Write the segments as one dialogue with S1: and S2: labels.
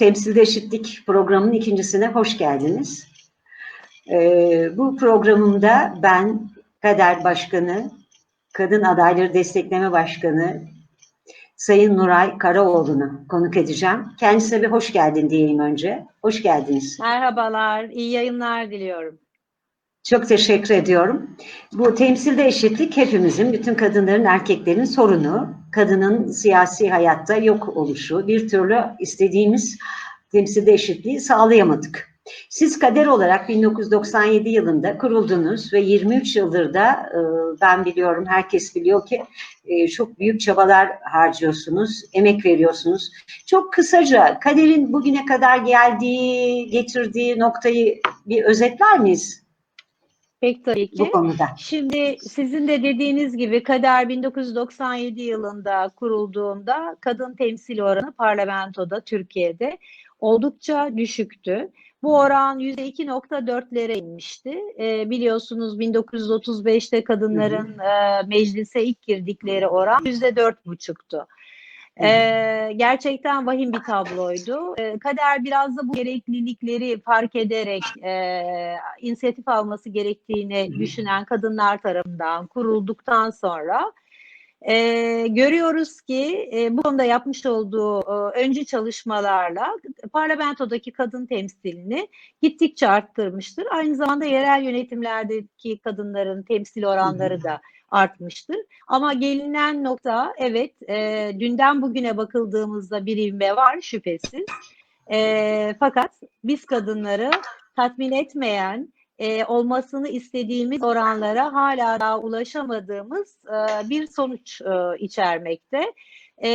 S1: Temsilde Eşitlik programının ikincisine hoş geldiniz. Ee, bu programımda ben Kader Başkanı, Kadın Adayları Destekleme Başkanı Sayın Nuray Karaoğlu'nu konuk edeceğim. Kendisine bir hoş geldin diyeyim önce. Hoş geldiniz.
S2: Merhabalar, iyi yayınlar diliyorum.
S1: Çok teşekkür ediyorum. Bu temsilde eşitlik hepimizin, bütün kadınların, erkeklerin sorunu. Kadının siyasi hayatta yok oluşu. Bir türlü istediğimiz temsilde eşitliği sağlayamadık. Siz kader olarak 1997 yılında kuruldunuz ve 23 yıldır da e, ben biliyorum, herkes biliyor ki e, çok büyük çabalar harcıyorsunuz, emek veriyorsunuz. Çok kısaca kaderin bugüne kadar geldiği, getirdiği noktayı bir özetler miyiz?
S2: Pek tabii ki.
S1: bu konuda.
S2: Şimdi sizin de dediğiniz gibi Kader 1997 yılında kurulduğunda kadın temsil oranı parlamentoda Türkiye'de oldukça düşüktü. Bu oran %2.4'lere inmişti. Ee, biliyorsunuz 1935'te kadınların e, meclise ilk girdikleri oran %4.5'tu. Ee, gerçekten vahim bir tabloydu. Ee, Kader biraz da bu gereklilikleri fark ederek e, inisiyatif alması gerektiğini düşünen kadınlar tarafından kurulduktan sonra e, görüyoruz ki e, bu konuda yapmış olduğu e, öncü çalışmalarla parlamentodaki kadın temsilini gittikçe arttırmıştır. Aynı zamanda yerel yönetimlerdeki kadınların temsil oranları da artmıştır. Ama gelinen nokta evet e, dünden bugüne bakıldığımızda bir ivme var şüphesiz. E, fakat biz kadınları tatmin etmeyen e, olmasını istediğimiz oranlara hala daha ulaşamadığımız e, bir sonuç e, içermekte. E,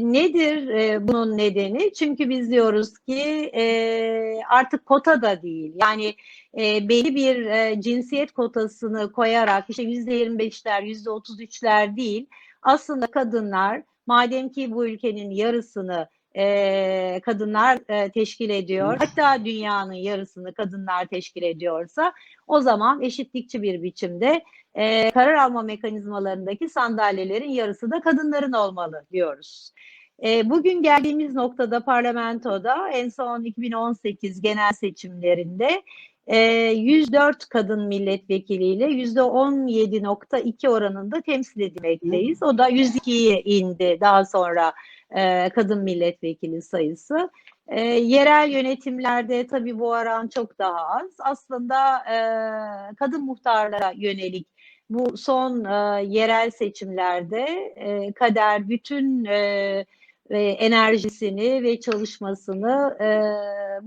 S2: nedir e, bunun nedeni? Çünkü biz diyoruz ki e, artık kota da değil. Yani e, belli bir e, cinsiyet kotasını koyarak işte %25'ler, %33'ler değil. Aslında kadınlar madem ki bu ülkenin yarısını e, kadınlar e, teşkil ediyor. Hatta dünyanın yarısını kadınlar teşkil ediyorsa o zaman eşitlikçi bir biçimde e, karar alma mekanizmalarındaki sandalyelerin yarısı da kadınların olmalı diyoruz. E, bugün geldiğimiz noktada parlamentoda en son 2018 genel seçimlerinde e, 104 kadın milletvekiliyle %17.2 oranında temsil edilmekteyiz. O da 102'ye indi daha sonra e, kadın milletvekili sayısı. E, yerel yönetimlerde tabii bu oran çok daha az. Aslında e, kadın muhtarlara yönelik bu son e, yerel seçimlerde e, kader bütün e, ve enerjisini ve çalışmasını e,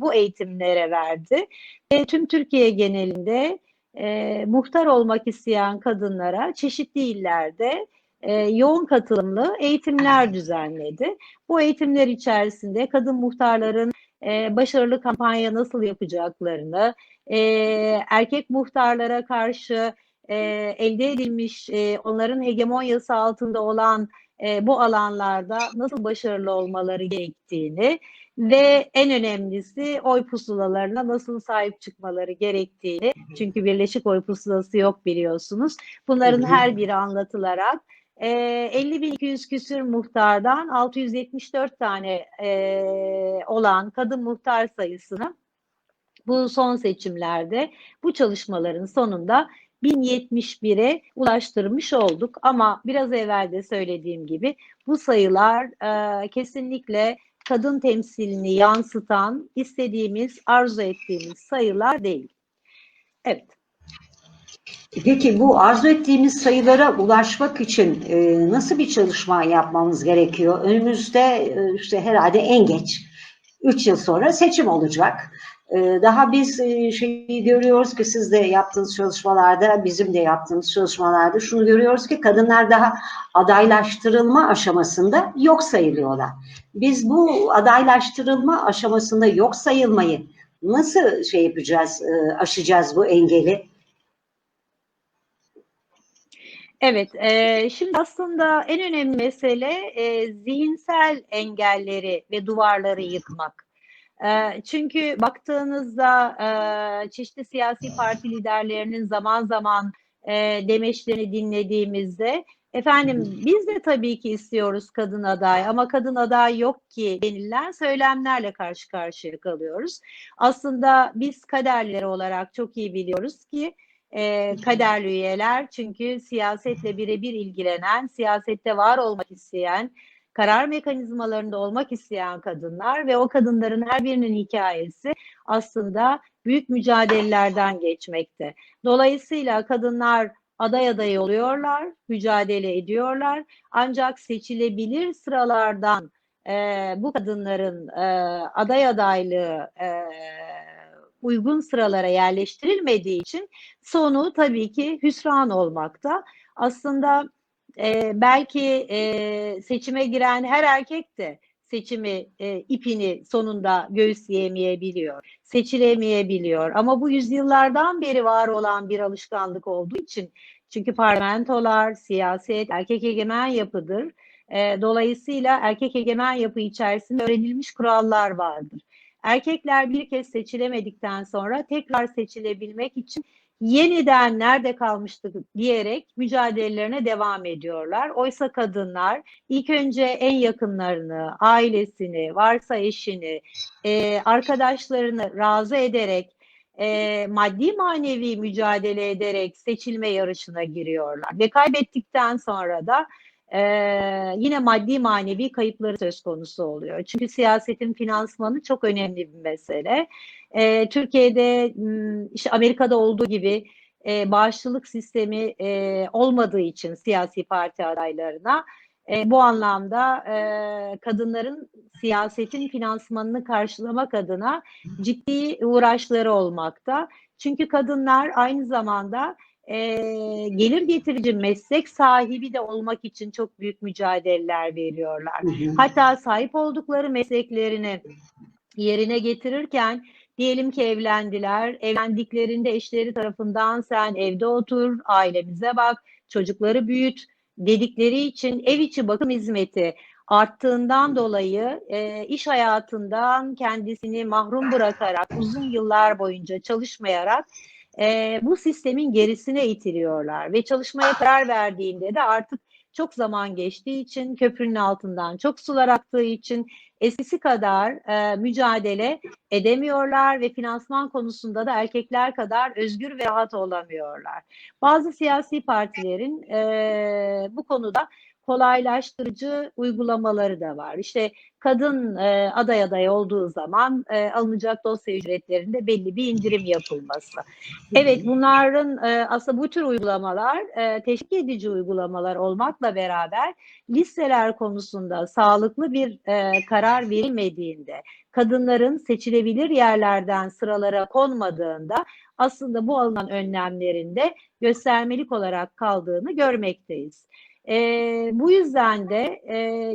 S2: bu eğitimlere verdi. Ve tüm Türkiye genelinde e, muhtar olmak isteyen kadınlara çeşitli illerde e, yoğun katılımlı eğitimler düzenledi. Bu eğitimler içerisinde kadın muhtarların e, başarılı kampanya nasıl yapacaklarını, e, erkek muhtarlara karşı e, elde edilmiş e, onların hegemonyası altında olan e, bu alanlarda nasıl başarılı olmaları gerektiğini ve en önemlisi oy pusulalarına nasıl sahip çıkmaları gerektiğini çünkü birleşik oy pusulası yok biliyorsunuz. Bunların her biri anlatılarak e, 50.200 küsür muhtardan 674 tane e, olan kadın muhtar sayısını bu son seçimlerde bu çalışmaların sonunda 1071'e ulaştırmış olduk. Ama biraz evvel de söylediğim gibi bu sayılar e, kesinlikle kadın temsilini yansıtan, istediğimiz, arzu ettiğimiz sayılar değil. Evet.
S1: Peki bu arzu ettiğimiz sayılara ulaşmak için e, nasıl bir çalışma yapmamız gerekiyor? Önümüzde e, işte herhalde en geç 3 yıl sonra seçim olacak. E, daha biz e, şeyi görüyoruz ki siz de yaptığınız çalışmalarda, bizim de yaptığımız çalışmalarda şunu görüyoruz ki kadınlar daha adaylaştırılma aşamasında yok sayılıyorlar. Biz bu adaylaştırılma aşamasında yok sayılmayı nasıl şey yapacağız, e, aşacağız bu engeli?
S2: Evet, e, şimdi aslında en önemli mesele e, zihinsel engelleri ve duvarları yıkmak. E, çünkü baktığınızda e, çeşitli siyasi parti liderlerinin zaman zaman e, demeçlerini dinlediğimizde Efendim biz de tabii ki istiyoruz kadın aday ama kadın aday yok ki denilen söylemlerle karşı karşıya kalıyoruz. Aslında biz kaderleri olarak çok iyi biliyoruz ki e, kaderli üyeler çünkü siyasetle birebir ilgilenen, siyasette var olmak isteyen, karar mekanizmalarında olmak isteyen kadınlar ve o kadınların her birinin hikayesi aslında büyük mücadelelerden geçmekte. Dolayısıyla kadınlar aday aday oluyorlar, mücadele ediyorlar. Ancak seçilebilir sıralardan e, bu kadınların e, aday adaylığı e, uygun sıralara yerleştirilmediği için sonu tabii ki hüsran olmakta. Aslında e, belki e, seçime giren her erkek de seçimi e, ipini sonunda göğüsleyemeyebiliyor, seçilemeyebiliyor. Ama bu yüzyıllardan beri var olan bir alışkanlık olduğu için çünkü parlamentolar, siyaset erkek egemen yapıdır. E, dolayısıyla erkek egemen yapı içerisinde öğrenilmiş kurallar vardır. Erkekler bir kez seçilemedikten sonra tekrar seçilebilmek için yeniden nerede kalmıştık diyerek mücadelelerine devam ediyorlar. Oysa kadınlar ilk önce en yakınlarını, ailesini, varsa eşini, e, arkadaşlarını razı ederek, e, maddi manevi mücadele ederek seçilme yarışına giriyorlar. Ve kaybettikten sonra da e, yine maddi manevi kayıpları söz konusu oluyor. Çünkü siyasetin finansmanı çok önemli bir mesele. E, Türkiye'de işte Amerika'da olduğu gibi e, bağışçılık sistemi e, olmadığı için siyasi parti adaylarına e, bu anlamda e, kadınların siyasetin finansmanını karşılamak adına ciddi uğraşları olmakta. Çünkü kadınlar aynı zamanda e, gelir getirici meslek sahibi de olmak için çok büyük mücadeleler veriyorlar. Hı hı. Hatta sahip oldukları mesleklerini yerine getirirken diyelim ki evlendiler, evlendiklerinde eşleri tarafından sen evde otur, ailemize bak, çocukları büyüt dedikleri için ev içi bakım hizmeti arttığından dolayı e, iş hayatından kendisini mahrum bırakarak uzun yıllar boyunca çalışmayarak e, bu sistemin gerisine itiliyorlar ve çalışmaya karar verdiğinde de artık çok zaman geçtiği için köprünün altından çok sular aktığı için eskisi kadar e, mücadele edemiyorlar ve finansman konusunda da erkekler kadar özgür ve rahat olamıyorlar. Bazı siyasi partilerin e, bu konuda kolaylaştırıcı uygulamaları da var. İşte kadın e, aday aday olduğu zaman e, alınacak dosya ücretlerinde belli bir indirim yapılması. Evet bunların e, aslında bu tür uygulamalar e, teşvik edici uygulamalar olmakla beraber listeler konusunda sağlıklı bir e, karar verilmediğinde, kadınların seçilebilir yerlerden sıralara konmadığında aslında bu alınan önlemlerinde göstermelik olarak kaldığını görmekteyiz. E, bu yüzden de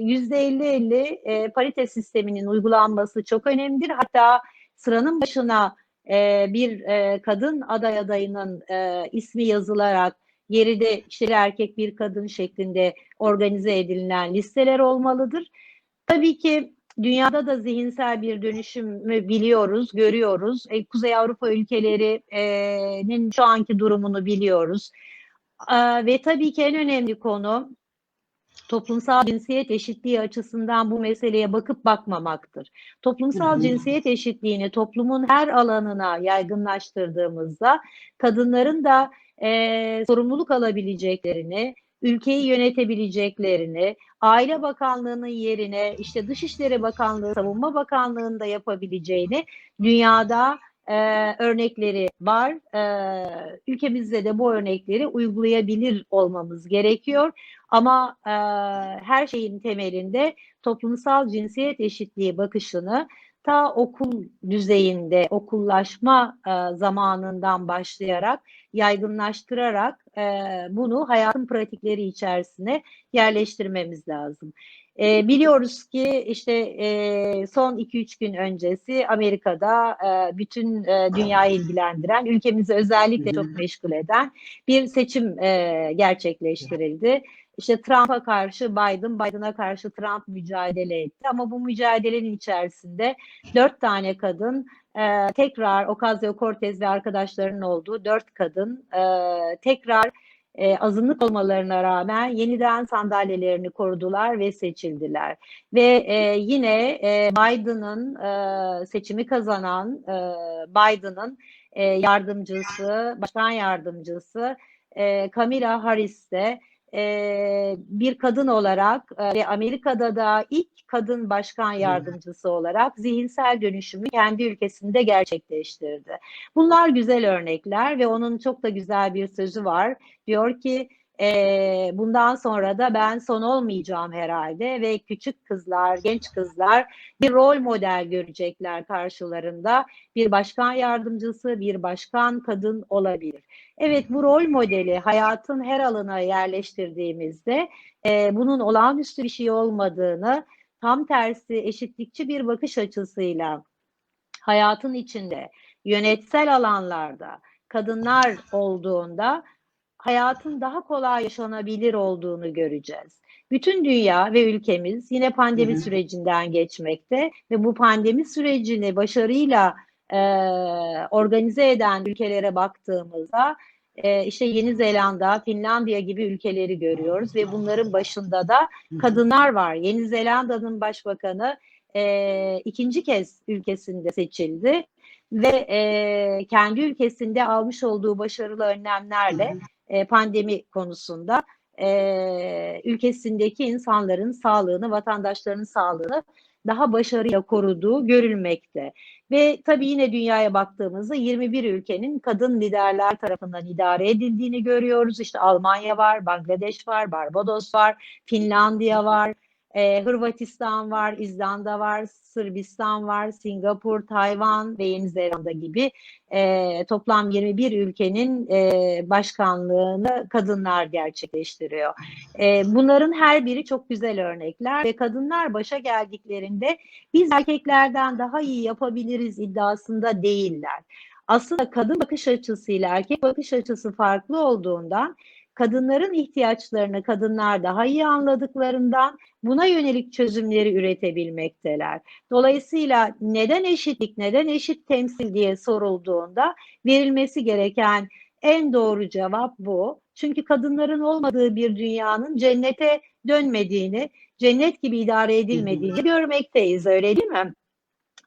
S2: yüzde 50-50 e, parite sisteminin uygulanması çok önemlidir. Hatta sıranın başına e, bir e, kadın aday adayının e, ismi yazılarak geride işte erkek bir kadın şeklinde organize edilen listeler olmalıdır. Tabii ki dünyada da zihinsel bir dönüşümü biliyoruz, görüyoruz. E, Kuzey Avrupa ülkelerinin şu anki durumunu biliyoruz. Ee, ve tabii ki en önemli konu toplumsal cinsiyet eşitliği açısından bu meseleye bakıp bakmamaktır. Toplumsal cinsiyet eşitliğini toplumun her alanına yaygınlaştırdığımızda kadınların da e, sorumluluk alabileceklerini, ülkeyi yönetebileceklerini, Aile Bakanlığı'nın yerine işte Dışişleri Bakanlığı, Savunma Bakanlığı'nda yapabileceğini dünyada e, örnekleri var. E, ülkemizde de bu örnekleri uygulayabilir olmamız gerekiyor. Ama e, her şeyin temelinde toplumsal cinsiyet eşitliği bakışını ta okul düzeyinde okullaşma e, zamanından başlayarak yaygınlaştırarak e, bunu hayatın pratikleri içerisine yerleştirmemiz lazım. E, biliyoruz ki işte e, son 2-3 gün öncesi Amerika'da e, bütün e, dünyayı ilgilendiren, ülkemizi özellikle çok meşgul eden bir seçim e, gerçekleştirildi. İşte Trump'a karşı Biden, Biden'a karşı Trump mücadele etti. Ama bu mücadelenin içerisinde dört tane kadın e, tekrar Ocasio-Cortez ve arkadaşlarının olduğu dört kadın e, tekrar e, azınlık olmalarına rağmen yeniden sandalyelerini korudular ve seçildiler. Ve e, yine e, Biden'ın e, seçimi kazanan e, Biden'ın e, yardımcısı, başkan yardımcısı e, Kamala Harris de e, bir kadın olarak e, ve Amerika'da da ilk kadın başkan yardımcısı olarak zihinsel dönüşümü kendi ülkesinde gerçekleştirdi. Bunlar güzel örnekler ve onun çok da güzel bir sözü var. Diyor ki e, bundan sonra da ben son olmayacağım herhalde ve küçük kızlar, genç kızlar bir rol model görecekler karşılarında. Bir başkan yardımcısı, bir başkan kadın olabilir. Evet bu rol modeli hayatın her alanına yerleştirdiğimizde e, bunun olağanüstü bir şey olmadığını tam tersi eşitlikçi bir bakış açısıyla hayatın içinde yönetsel alanlarda kadınlar olduğunda hayatın daha kolay yaşanabilir olduğunu göreceğiz. Bütün dünya ve ülkemiz yine pandemi
S1: Hı hı.
S2: sürecinden geçmekte ve bu pandemi sürecini başarıyla e, organize eden ülkelere baktığımızda e, işte Yeni Zelanda, Finlandiya gibi ülkeleri görüyoruz ve bunların başında da kadınlar var. Yeni Zelanda'nın başbakanı e, ikinci kez ülkesinde seçildi ve e, kendi ülkesinde almış olduğu başarılı önlemlerle e, pandemi konusunda e, ülkesindeki insanların sağlığını, vatandaşlarının sağlığını daha başarıyla koruduğu görülmekte. Ve tabii yine dünyaya baktığımızda 21 ülkenin kadın liderler tarafından idare edildiğini görüyoruz. İşte Almanya var, Bangladeş var, Barbados var, Finlandiya var, e, Hırvatistan var, İzlanda var, Sırbistan var, Singapur, Tayvan ve Yeni Zelanda gibi e, toplam 21 ülkenin e, başkanlığını kadınlar gerçekleştiriyor. E, bunların her biri çok güzel örnekler ve kadınlar başa geldiklerinde biz erkeklerden daha iyi yapabiliriz iddiasında değiller. Aslında kadın bakış açısıyla erkek bakış açısı farklı olduğundan kadınların ihtiyaçlarını kadınlar daha iyi anladıklarından buna yönelik çözümleri üretebilmekteler. Dolayısıyla neden eşitlik, neden eşit temsil diye sorulduğunda verilmesi gereken en doğru cevap bu. Çünkü kadınların olmadığı bir dünyanın cennete dönmediğini, cennet gibi idare edilmediğini görmekteyiz öyle değil mi?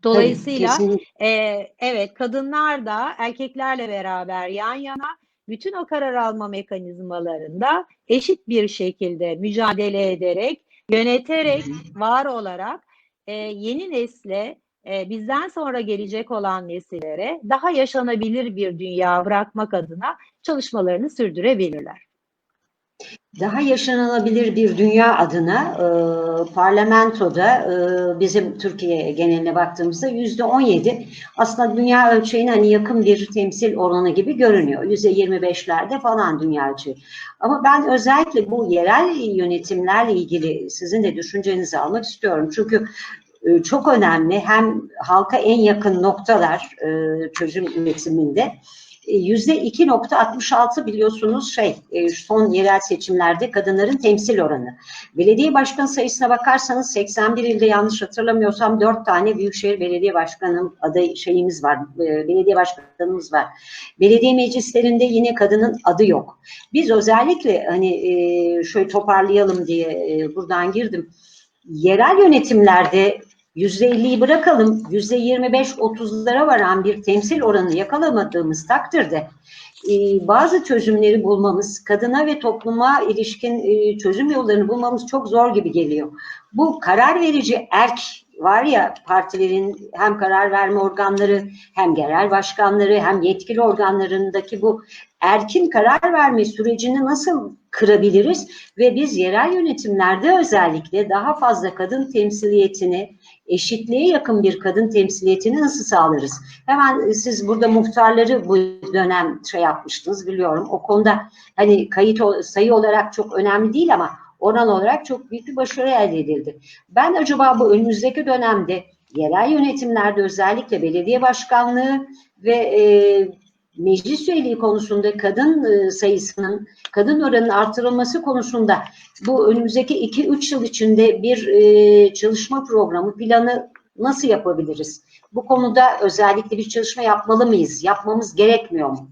S2: Dolayısıyla
S1: Kesinlikle.
S2: e, evet kadınlar da erkeklerle beraber yan yana bütün o karar alma mekanizmalarında eşit bir şekilde mücadele ederek, yöneterek, var olarak e, yeni nesle, e, bizden sonra gelecek olan nesillere daha yaşanabilir bir dünya bırakmak adına çalışmalarını sürdürebilirler.
S1: Daha yaşanılabilir bir dünya adına e, parlamentoda e, bizim Türkiye geneline baktığımızda yüzde 17 aslında dünya ölçeğine hani yakın bir temsil oranı gibi görünüyor. Yüzde 25'lerde falan dünya ölçeği. Ama ben özellikle bu yerel yönetimlerle ilgili sizin de düşüncenizi almak istiyorum. Çünkü e, çok önemli hem halka en yakın noktalar e, çözüm üretiminde 2.66 biliyorsunuz şey e, son yerel seçimlerde kadınların temsil oranı. Belediye başkanı sayısına bakarsanız 81 ilde yanlış hatırlamıyorsam 4 tane büyükşehir belediye başkanı aday şeyimiz var. e, Belediye başkanımız var. Belediye meclislerinde yine kadının adı yok. Biz özellikle hani e, şöyle toparlayalım diye e, buradan girdim. Yerel yönetimlerde %50'yi bırakalım, %25-30'lara varan bir temsil oranı yakalamadığımız takdirde e, bazı çözümleri bulmamız, kadına ve topluma ilişkin e, çözüm yollarını bulmamız çok zor gibi geliyor. Bu karar verici erk var ya partilerin hem karar verme organları hem genel başkanları hem yetkili organlarındaki bu erkin karar verme sürecini nasıl kırabiliriz ve biz yerel yönetimlerde özellikle daha fazla kadın temsiliyetini eşitliğe yakın bir kadın temsiliyetini nasıl sağlarız? Hemen siz burada muhtarları bu dönem şey yapmıştınız biliyorum. O konuda hani kayıt sayı olarak çok önemli değil ama oran olarak çok büyük bir başarı elde edildi. Ben acaba bu önümüzdeki dönemde yerel yönetimlerde özellikle belediye başkanlığı ve e, meclis üyeliği konusunda kadın e, sayısının, kadın oranının artırılması konusunda bu önümüzdeki 2-3 yıl içinde bir e, çalışma programı, planı nasıl yapabiliriz? Bu konuda özellikle bir çalışma yapmalı mıyız? Yapmamız gerekmiyor mu?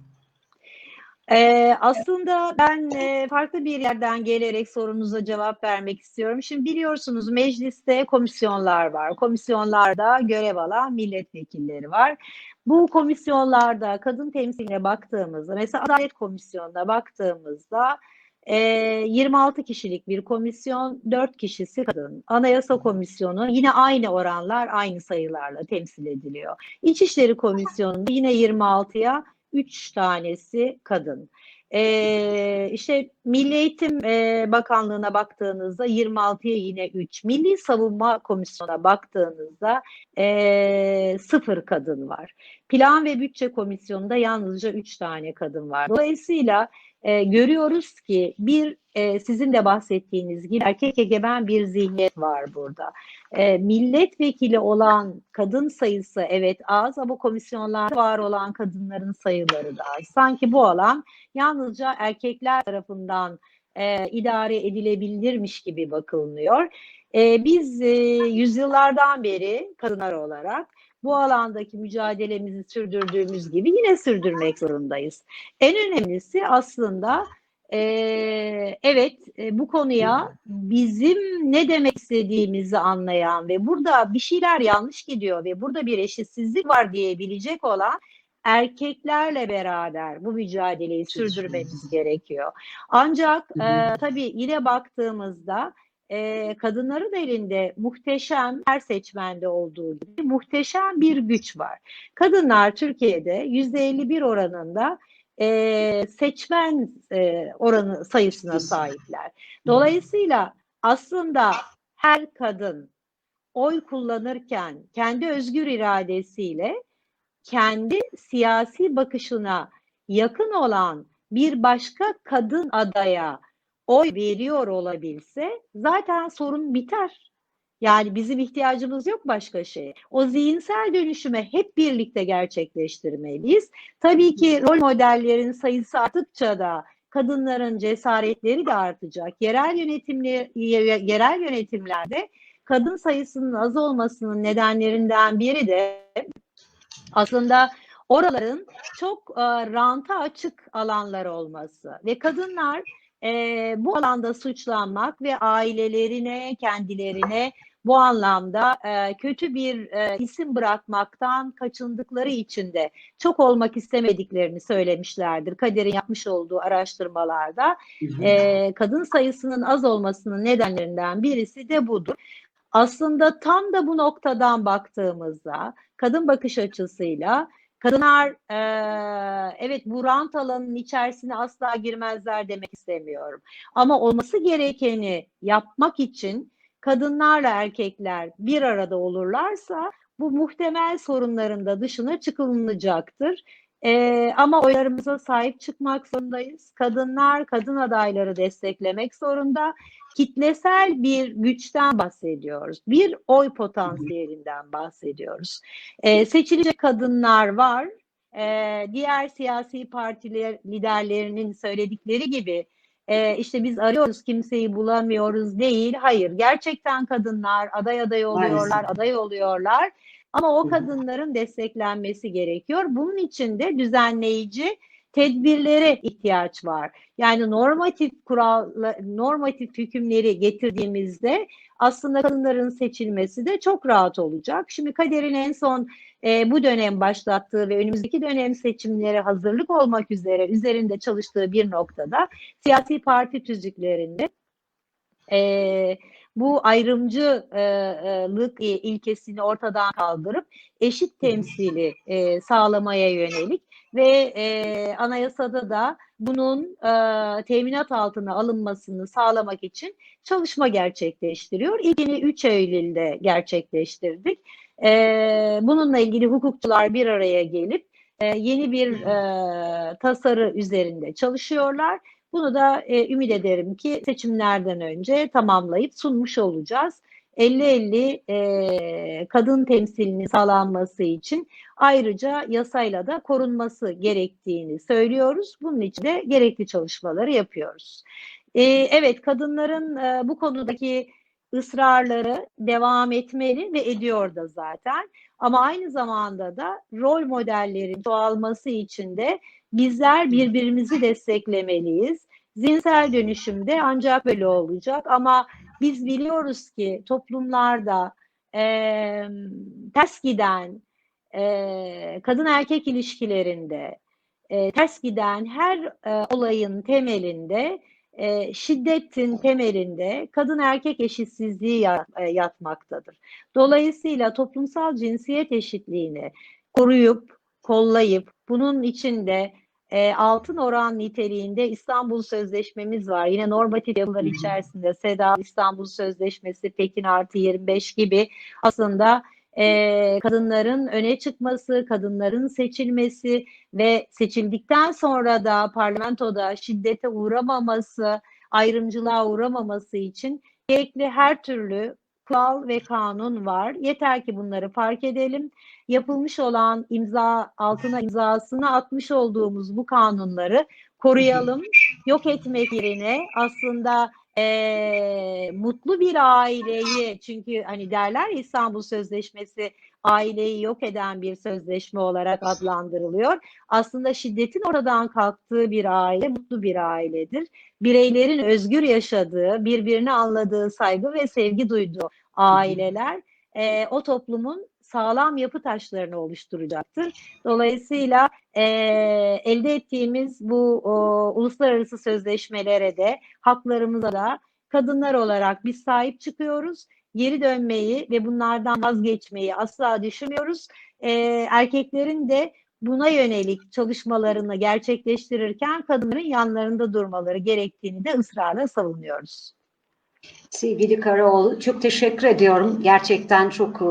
S2: Ee, aslında ben e, farklı bir yerden gelerek sorunuza cevap vermek istiyorum. Şimdi biliyorsunuz mecliste komisyonlar var. Komisyonlarda görev alan milletvekilleri var. Bu komisyonlarda kadın temsiline baktığımızda, mesela Adalet Komisyonu'na baktığımızda e, 26 kişilik bir komisyon, 4 kişisi kadın. Anayasa Komisyonu yine aynı oranlar, aynı sayılarla temsil ediliyor. İçişleri Komisyonu'nda yine 26'ya 3 tanesi kadın. Ee, işte Milli Eğitim e, Bakanlığı'na baktığınızda 26'ya yine 3. Milli Savunma Komisyonu'na baktığınızda e, 0 kadın var. Plan ve Bütçe Komisyonu'nda yalnızca 3 tane kadın var. Dolayısıyla e, görüyoruz ki bir e, sizin de bahsettiğiniz gibi erkek egemen bir zihniyet var burada. E, milletvekili olan kadın sayısı evet az ama komisyonlarda var olan kadınların sayıları da az. Sanki bu alan yalnızca erkekler tarafından e, idare edilebilirmiş gibi bakılmıyor. E, biz e, yüzyıllardan beri kadınlar olarak bu alandaki mücadelemizi sürdürdüğümüz gibi yine sürdürmek zorundayız. En önemlisi aslında e, evet e, bu konuya bizim ne demek istediğimizi anlayan ve burada bir şeyler yanlış gidiyor ve burada bir eşitsizlik var diyebilecek olan erkeklerle beraber bu mücadeleyi sürdürmemiz gerekiyor. Ancak e, tabii yine baktığımızda e, kadınların elinde muhteşem her seçmende olduğu gibi muhteşem bir güç var. Kadınlar Türkiye'de %51 oranında e, seçmen e, oranı sayısına sahipler. Dolayısıyla aslında her kadın oy kullanırken kendi özgür iradesiyle kendi siyasi bakışına yakın olan bir başka kadın adaya oy veriyor olabilse zaten sorun biter. Yani bizim ihtiyacımız yok başka şeye. O zihinsel dönüşüme hep birlikte gerçekleştirmeliyiz. Tabii ki rol modellerin sayısı arttıkça da kadınların cesaretleri de artacak. Yerel yönetimli yerel yönetimlerde kadın sayısının az olmasının nedenlerinden biri de aslında oraların çok e, ranta açık alanlar olması ve kadınlar e, bu alanda suçlanmak ve ailelerine, kendilerine bu anlamda e, kötü bir e, isim bırakmaktan kaçındıkları için de çok olmak istemediklerini söylemişlerdir. Kader'in yapmış olduğu araştırmalarda e, kadın sayısının az olmasının nedenlerinden birisi de budur. Aslında tam da bu noktadan baktığımızda kadın bakış açısıyla kadınlar e, evet bu rant alanının içerisine asla girmezler demek istemiyorum. Ama olması gerekeni yapmak için kadınlarla erkekler bir arada olurlarsa bu muhtemel sorunların da dışına çıkılınacaktır. Ee, ama oylarımıza sahip çıkmak zorundayız. Kadınlar, kadın adayları desteklemek zorunda. Kitlesel bir güçten bahsediyoruz. Bir oy potansiyelinden bahsediyoruz. Ee, seçilecek kadınlar var. Ee, diğer siyasi partiler liderlerinin söyledikleri gibi e, işte biz arıyoruz kimseyi bulamıyoruz değil. Hayır gerçekten kadınlar aday aday oluyorlar, Maalesef. aday oluyorlar. Ama o kadınların desteklenmesi gerekiyor. Bunun için de düzenleyici tedbirlere ihtiyaç var. Yani normatif kural, normatif hükümleri getirdiğimizde aslında kadınların seçilmesi de çok rahat olacak. Şimdi Kader'in en son e, bu dönem başlattığı ve önümüzdeki dönem seçimlere hazırlık olmak üzere üzerinde çalıştığı bir noktada siyasi parti tüzüklerinde e, bu ayrımcılık ilkesini ortadan kaldırıp eşit temsili e, sağlamaya yönelik ve e, anayasada da bunun e, teminat altına alınmasını sağlamak için çalışma gerçekleştiriyor. İlkini 3 Eylül'de gerçekleştirdik. E, bununla ilgili hukukçular bir araya gelip e, yeni bir e, tasarı üzerinde çalışıyorlar bunu da e, ümit ederim ki seçimlerden önce tamamlayıp sunmuş olacağız. 50-50 e, kadın temsilinin sağlanması için ayrıca yasayla da korunması gerektiğini söylüyoruz. Bunun için de gerekli çalışmaları yapıyoruz. E, evet kadınların e, bu konudaki ısrarları devam etmeli ve ediyor da zaten. Ama aynı zamanda da rol modellerin çoğalması için de bizler birbirimizi desteklemeliyiz. Zihinsel dönüşümde ancak böyle olacak ama biz biliyoruz ki toplumlarda eee, ters giden eee, kadın erkek ilişkilerinde eee, ters giden her eee, olayın temelinde eee, şiddetin temelinde kadın erkek eşitsizliği ya- e, yatmaktadır. Dolayısıyla toplumsal cinsiyet eşitliğini koruyup kollayıp bunun içinde e, altın oran niteliğinde İstanbul Sözleşmemiz var. Yine normatif yapılar içerisinde SEDA, İstanbul Sözleşmesi, Pekin artı 25 gibi aslında e, kadınların öne çıkması, kadınların seçilmesi ve seçildikten sonra da parlamentoda şiddete uğramaması, ayrımcılığa uğramaması için gerekli her türlü kural ve kanun var. Yeter ki bunları fark edelim. Yapılmış olan imza altına imzasını atmış olduğumuz bu kanunları koruyalım. Yok etmek yerine aslında eee, mutlu bir aileyi çünkü hani derler İstanbul Sözleşmesi aileyi yok eden bir sözleşme olarak adlandırılıyor. Aslında şiddetin oradan kalktığı bir aile mutlu bir ailedir. Bireylerin özgür yaşadığı, birbirini anladığı, saygı ve sevgi duyduğu aileler e, o toplumun sağlam yapı taşlarını oluşturacaktır. Dolayısıyla e, elde ettiğimiz bu o, uluslararası sözleşmelere de haklarımıza da kadınlar olarak biz sahip çıkıyoruz. Geri dönmeyi ve bunlardan vazgeçmeyi asla düşünmüyoruz. E, erkeklerin de buna yönelik çalışmalarını gerçekleştirirken kadınların yanlarında durmaları gerektiğini de ısrarla savunuyoruz.
S1: Sevgili Karaoğlu, çok teşekkür ediyorum. Gerçekten çok e,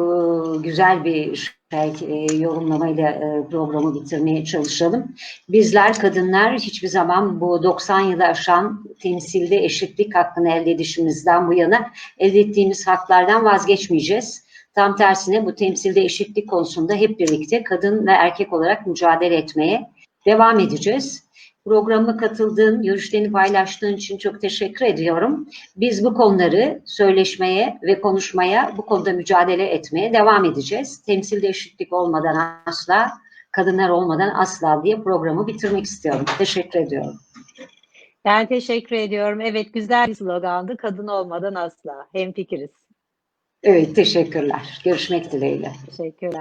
S1: güzel bir şey, e, yorumlamayla e, programı bitirmeye çalışalım. Bizler kadınlar hiçbir zaman bu 90 yılı aşan temsilde eşitlik hakkını elde edişimizden bu yana elde ettiğimiz haklardan vazgeçmeyeceğiz. Tam tersine bu temsilde eşitlik konusunda hep birlikte kadın ve erkek olarak mücadele etmeye devam edeceğiz. Programa katıldığın, görüşlerini paylaştığın için çok teşekkür ediyorum. Biz bu konuları söyleşmeye ve konuşmaya, bu konuda mücadele etmeye devam edeceğiz. Temsilde eşitlik olmadan asla, kadınlar olmadan asla diye programı bitirmek istiyorum. Teşekkür ediyorum.
S2: Ben teşekkür ediyorum. Evet güzel bir slogandı. Kadın olmadan asla. Hemfikiriz.
S1: Evet, teşekkürler. Görüşmek dileğiyle.
S2: Teşekkürler.